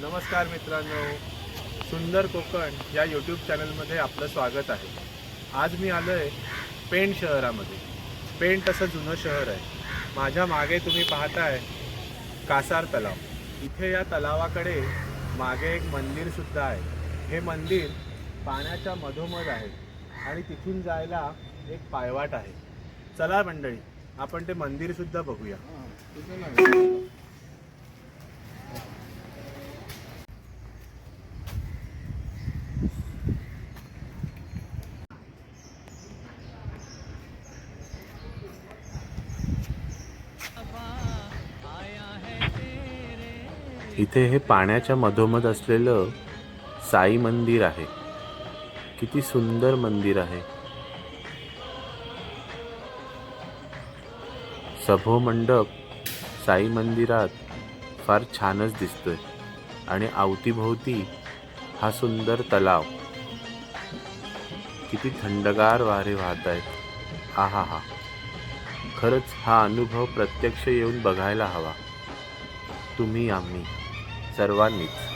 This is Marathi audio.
नमस्कार मित्रांनो. सुंदर कोकण या यूट्यूब चॅनलमध्ये आपलं स्वागत आहे. आज मी आलो आहे पेण शहरामध्ये. पेण तसं जुनं शहर आहे? माझ्या मागे तुम्ही पाहताय कासार तलाव. इथे या तलावाकडे मागे एक मंदिरसुद्धा आहे. हे मंदिर पाण्याच्या मधोमध आहे आणि तिथून जायला एक पायवाट आहे. चला मंडळी आपण ते मंदिरसुद्धा बघूया. इथे हे पाण्याच्या मधोमध असलेलं साई मंदिर आहे. किती सुंदर मंदिर आहे. सभो मंडप साई मंदिरात फार छानच दिसतोय आणि अवतीभोवती हा सुंदर तलाव. किती थंडगार वारे वाहत आहेत हा हा खरंच हा अनुभव प्रत्यक्ष येऊन बघायला हवा. तुम्ही आम्ही सर्वांनीच.